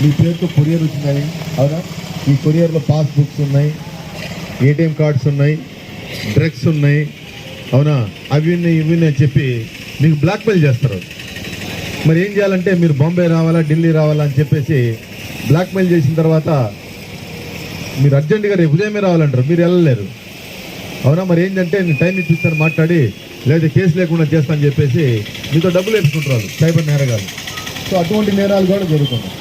మీ పేరుతో కొరియర్ వచ్చినాయి. అవునా? ఈ కొరియర్లో పాస్బుక్స్ ఉన్నాయి ఏటీఎం కార్డ్స్ ఉన్నాయి డ్రగ్స్ ఉన్నాయి. అవునా? అవి ఉన్నాయి, ఇవి ఉన్నాయి అని చెప్పి మీకు బ్లాక్మెయిల్ చేస్తారు. మరి ఏం చేయాలంటే మీరు బాంబే రావాలా ఢిల్లీ రావాలా అని చెప్పేసి బ్లాక్మెయిల్ చేసిన తర్వాత మీరు అర్జెంటుగా రేపు ఉదయమే రావాలంటారు మీరు వెళ్ళలేరు. అవునా? మరి ఏంటంటే నేను టైం ఇప్పిస్తాను మాట్లాడి లేదా కేసు లేకుండా చేస్తానని చెప్పేసి మీతో డబ్బులు వేసుకుంటారు సైబర్ నేరగాలు సో అటువంటి నేరాలు కూడా జరుగుతున్నాయి.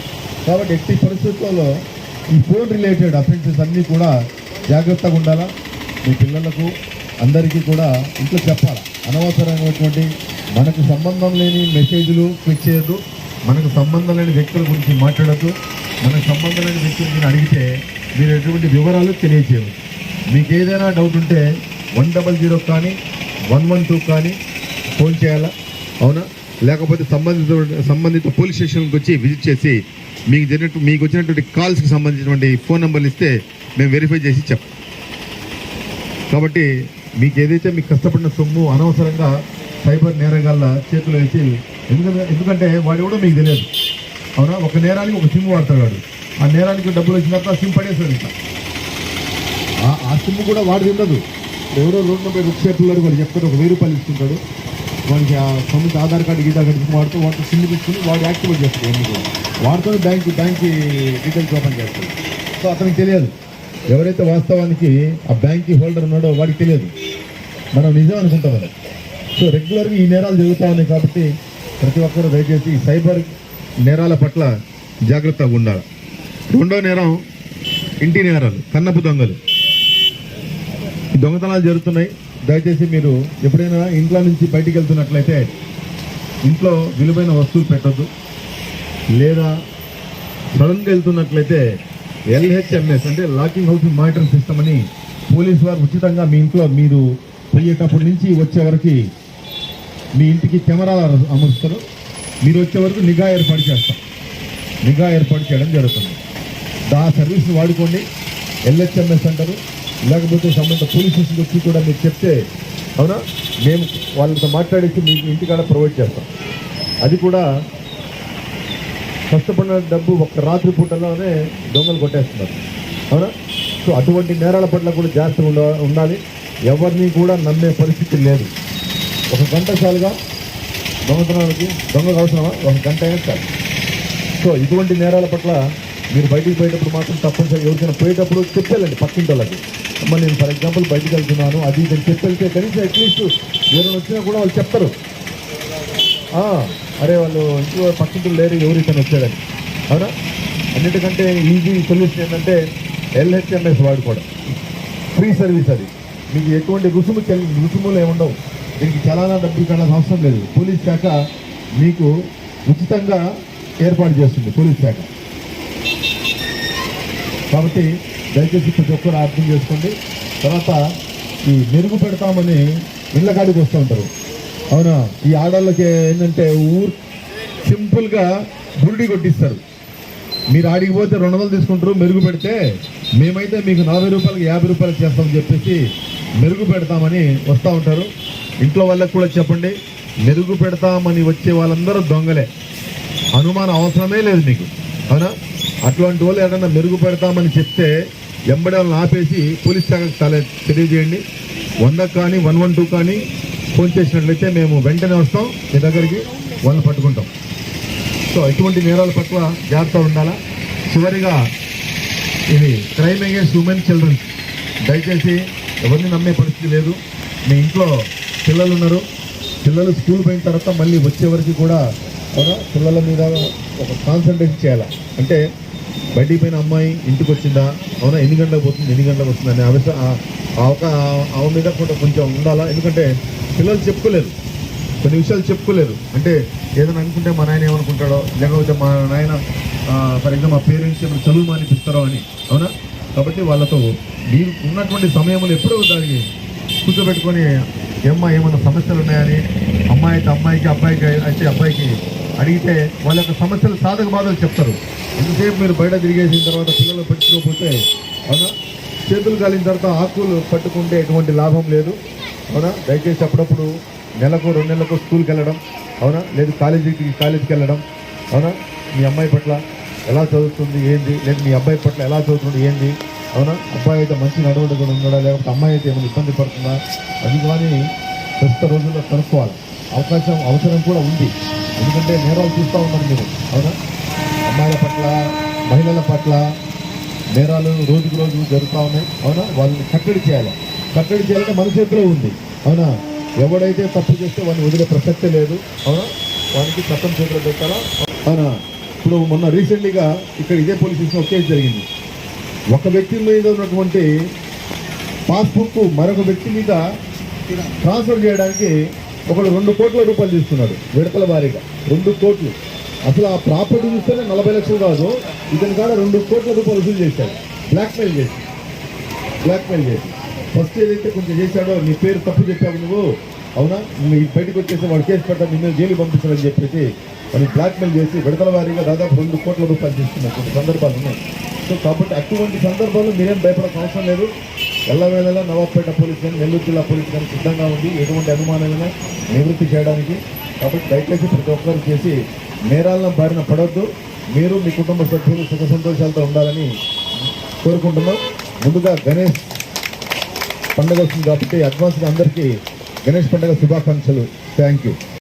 కాబట్టి ఎట్టి పరిస్థితుల్లో ఈ ఫోన్ రిలేటెడ్ అఫెన్సెస్ అన్నీ కూడా జాగ్రత్తగా ఉండాలా? మీ పిల్లలకు అందరికీ కూడా ఇంట్లో చెప్పాలి? అనవసరమైనటువంటి మనకు సంబంధం లేని మెసేజ్లు క్లిక్ చేయొద్దు. మనకు సంబంధం లేని వ్యక్తుల గురించి మాట్లాడద్దు. మనకు సంబంధం లేని వ్యక్తుల గురించి అడిగితే మీరు ఎటువంటి వివరాలు తెలియజేయదు మీకు ఏదైనా డౌట్ ఉంటే వన్ డబల్ జీరో కానీ వన్ వన్ టూ కానీ ఫోన్ చేయాలా? అవునా? లేకపోతే సంబంధిత సంబంధిత పోలీస్ స్టేషన్కి వచ్చి విజిట్ చేసి మీకు జరిగినట్టు మీకు వచ్చినటువంటి కాల్స్కి సంబంధించినటువంటి ఫోన్ నెంబర్లు ఇస్తే మేము వెరిఫై చేసి చెప్తాం కాబట్టి మీకు ఏదైతే మీకు కష్టపడిన సొమ్ము అనవసరంగా సైబర్ నేరగాళ్ళ చేతిలో వేసి ఎందుకంటే ఎందుకంటే వాడు కూడా మీకు తెలియదు. అవునా? ఒక నేరానికి ఒక సిమ్ వాడతాడు వాడు. ఆ నేరానికి డబ్బులు వచ్చిన తర్వాత ఆ సిమ్ పడేస్తాడు ఇంకా. ఆ- ఆ సిమ్ కూడా వాడిది ఉండదు ఎవరో రోడ్ నెంబర్ వెబ్సైట్లో వాడు చెప్తాడు ఒక వెయ్యి రూపాయలు ఇస్తుంటాడు. వాడికి ఆ సంబంధించి ఆధార్ కార్డు గీతా కార్డు వాడితో వాటితో సిమ్ తీసుకుని వాడు యాక్టివేట్ చేస్తాడు ఎందుకు? వాడితో బ్యాంక్ బ్యాంక్ డీటెయిల్స్ ఓపెన్ చేస్తాడు. సో అతనికి తెలియదు. ఎవరైతే వాస్తవానికి ఆ బ్యాంక్ హోల్డర్ ఉన్నాడో వాడికి తెలియదు. మనం నిజం అనుకుంటాం కదా. సో రెగ్యులర్గా ఈ నేరాలు జరుగుతూ ఉన్నాయి కాబట్టి ప్రతి ఒక్కరూ దయచేసి సైబర్ నేరాల పట్ల జాగ్రత్తగా ఉండాలి. రెండో నేరం ఇంటి నేరాలు కన్నపు దొంగలు. దొంగతనాలు జరుగుతున్నాయి. దయచేసి మీరు ఎప్పుడైనా ఇంట్లో నుంచి బయటికి వెళ్తున్నట్లయితే ఇంట్లో విలువైన వస్తువులు పెట్టద్దు. లేదా సడన్గా వెళ్తున్నట్లయితే ఎల్హెచ్ఎంఎస్ అంటే లాకింగ్ హౌస్ మానిటరింగ్ సిస్టమ్ అని పోలీసు వారు ఉచితంగా మీ ఇంట్లో మీరు పోయేటప్పటి నుంచి వచ్చే వరకు మీ ఇంటికి కెమెరాలు అమరుస్తారు. మీరు వచ్చే వరకు నిఘా ఏర్పాటు చేస్తాం నిఘా ఏర్పాటు చేయడం జరుగుతుంది. దా సర్వీస్ వాడుకోండి. ఎల్హెచ్ఎంఎస్ అంటారు. లేకపోతే సంబంధిత పోలీస్ స్టేషన్కి వచ్చి కూడా మీరు చెప్తే అవునా? మేము వాళ్ళతో మాట్లాడేసి మీకు ఇంటికాడ ప్రొవైడ్ చేస్తాం. అది కూడా కష్టపడిన డబ్బు ఒక్క రాత్రి పూటలోనే దొంగలు కొట్టేస్తున్నారు. అవునా? సో అటువంటి నేరాల పట్ల కూడా జాగ్రత్తగా ఉండాలి. ఎవరిని కూడా నమ్మే పరిస్థితి లేదు. ఒక గంట చాలుగా దొంగతనానికి దొంగలు అవసరమా ఒక గంట అయినా చాలు. సో ఇటువంటి నేరాల పట్ల మీరు బయటికి పోయేటప్పుడు మాత్రం తప్పనిసరిగా ఎవరికైనా పోయేటప్పుడు చెప్పాలండి పక్కింటి వాళ్ళకి అమ్మ నేను ఫర్ ఎగ్జాంపుల్ బయటికి వెళ్తున్నాను అది ఇది చెప్పెళ్తే కనీసం అట్లీస్ట్ ఎవరైనా వచ్చినా కూడా వాళ్ళు చెప్తారు. అరే వాళ్ళు ఇంట్లో పక్కింటి లేరు ఎవరు ఇతను వచ్చాడని. అవునా? అన్నిటికంటే ఈజీ సొల్యూషన్ ఏంటంటే ఎల్హెచ్ఎంఎస్ వాడుకోవడం. ఫ్రీ సర్వీస్ అది. మీకు ఎటువంటి రుసుము రుసుములు ఏముండవు దీనికి చలానా డబ్బులు కట్టాల్సిన అవసరం లేదు. పోలీస్ శాఖ మీకు ఉచితంగా ఏర్పాటు చేస్తుంది పోలీస్ శాఖ. కాబట్టి దయచేసి ప్రతి ఒక్కరు అర్థం చేసుకోండి. తర్వాత ఈ మెరుగు పెడతామని ఇళ్ళ కాడికి వస్తూ ఉంటారు. అవునా? ఈ ఆడవాళ్ళకి ఏంటంటే ఊరు సింపుల్గా బురుడి కొట్టిస్తారు. మీరు ఆడికి పోతే రెండు వందలు తీసుకుంటారు మెరుగు పెడితే మేమైతే మీకు నలభై రూపాయలకి యాభై రూపాయలకి చేస్తామని చెప్పేసి మెరుగు పెడతామని వస్తూ ఉంటారు. ఇంట్లో వాళ్ళకి కూడా చెప్పండి మెరుగు పెడతామని వచ్చే వాళ్ళందరూ దొంగలే. అనుమానం అవసరమే లేదు మీకు. అవునా? అటువంటి వాళ్ళు ఏదన్నా మెరుగుపెడతామని చెప్తే ఎంబడాలను ఆపేసి పోలీస్ శాఖకు తల తెలియజేయండి. వంద కానీ వన్ వన్ టూ కానీ ఫోన్ చేసినట్లయితే మేము వెంటనే వస్తాం. మీ దగ్గరికి వాళ్ళని పట్టుకుంటాం. సో ఇటువంటి నేరాల పట్ల జాగ్రత్త ఉండాలా? చివరిగా ఇది క్రైమ్ అగేన్స్ ఉమెన్ చిల్డ్రన్ దయచేసి ఎవరిని నమ్మే పరిస్థితి లేదు. మీ ఇంట్లో పిల్లలు ఉన్నారు. పిల్లలు స్కూల్ పోయిన తర్వాత మళ్ళీ వచ్చే వరకు కూడా పిల్లల మీద ఒక కాన్సన్ట్రేషన్ చేయాలి? అంటే బయటికి పోయిన అమ్మాయి ఇంటికి వచ్చిందా? అవునా ఎన్ని గంటలకు పోతుంది ఎన్ని గంటలకు వస్తుంది అనే అవసరం ఆమె మీద కూడా కొంచెం ఉండాలా? ఎందుకంటే పిల్లలు చెప్పుకోలేరు. కొన్ని విషయాలు చెప్పుకోలేరు. అంటే ఏదైనా అనుకుంటే మా నాయన ఏమనుకుంటాడో లేకపోతే మా నాయన ఫర్ ఎగ్జాంపుల్ మా పేరెంట్స్ ఏమైనా చదువు మానిపిస్తారో అని అవునా? కాబట్టి వాళ్ళతో మీరు ఉన్నటువంటి సమయంలో ఎప్పుడో దానికి కూర్చోబెట్టుకొని ఏమ్మా ఏమైనా సమస్యలు ఉన్నాయని అమ్మాయి అయితే అమ్మాయికి అబ్బాయికి అయితే అబ్బాయికి అడిగితే వాళ్ళ యొక్క సమస్యలు సాధక బాధలు చెప్తారు. ఎంతసేపు మీరు బయట తిరిగేసిన తర్వాత పిల్లలు పెట్టుకోకపోతే అవునా? చేతులు కాలిన తర్వాత ఆకులు పట్టుకుంటే ఎటువంటి లాభం లేదు అవునా? దయచేసి అప్పుడప్పుడు నెలకు రెండు నెలలకు స్కూల్కి వెళ్ళడం అవునా? లేదు కాలేజీకి కాలేజీకి వెళ్ళడం అవునా? మీ అమ్మాయి పట్ల ఎలా చదువుతుంది ఏంది? లేదు మీ అబ్బాయి పట్ల ఎలా చదువుతుంది ఏంది? అవునా? అబ్బాయి అయితే మంచి కూడా ఉన్నాడా? లేకపోతే అమ్మాయి అయితే ఏమైనా ఇబ్బంది పడుతుందా? అది కానీ ప్రస్తుత రోజుల్లో కనుక్కోవాలి. అవకాశం అవసరం కూడా ఉంది. ఎందుకంటే నేరాలు చూస్తూ ఉన్నారు మీరు. అవునా? అమ్మాయిల పట్ల మహిళల పట్ల నేరాలు రోజుకు రోజు జరుగుతూ ఉన్నాయి. అవునా? వాళ్ళని కట్టడి చేయాలి. కట్టడి చేయాలంటే మన చేతిలో ఉంది. అవునా? ఎవడైతే తప్పు చేస్తే వాడిని వదిలే ప్రసక్తే లేదు. అవునా? వానికి చట్టం చేతిలో పెట్టాలా? అవునా? ఇప్పుడు మొన్న రీసెంట్లీగా ఇక్కడ ఇదే పోలీస్ స్టేషన్ ఒక కేసు జరిగింది. ఒక వ్యక్తి మీద ఉన్నటువంటి పాస్బుక్ మరొక వ్యక్తి మీద ట్రాన్స్ఫర్ చేయడానికి ఒకడు రెండు కోట్ల రూపాయలు తీసుకున్నాడు విడతల వారీగా. రెండు కోట్లు. అసలు ఆ ప్రాపర్టీ చూస్తేనే నలభై లక్షలు కాదు ఇతని కాడ రెండు కోట్ల రూపాయలు వసూలు చేశాడు. బ్లాక్మెయిల్ చేసి. బ్లాక్మెయిల్ చేసి. ఫస్ట్ ఏదైతే కొంచెం చేశాడో నీ పేరు తప్పు చెప్పావు నువ్వు. అవునా? నువ్వు బయటకు వచ్చేసి వాడు కేసు పెట్టా నిన్ను జైలు పంపిస్తాడని చెప్పేసి వాడిని బ్లాక్మెయిల్ చేసి విడతల వారీగా దాదాపు రెండు కోట్ల రూపాయలు తీసుకున్నారు కొన్ని సందర్భాలు ఉన్నాయి. సో కాబట్టి అటువంటి సందర్భాలు మీరేం భయపడాల్సిన అవసరం లేదు. ఎల్లవేళలా నవాబ్పేట పోలీస్ కానీ నెల్లూరు జిల్లా పోలీస్ కానీ సిద్ధంగా ఉంది ఎటువంటి అనుమానమైనా నివృత్తి చేయడానికి. కాబట్టి దయచేసి ప్రతి ఒక్కరు చేసి నేరాలను బారిన పడవద్దు మీరు మీ కుటుంబ సభ్యులు సుఖ సంతోషాలతో ఉండాలని కోరుకుంటున్నాం. ముందుగా గణేష్ పండుగ వస్తుంది కాబట్టి అడ్వాన్స్గా అందరికీ గణేష్ పండుగ శుభాకాంక్షలు. Thank you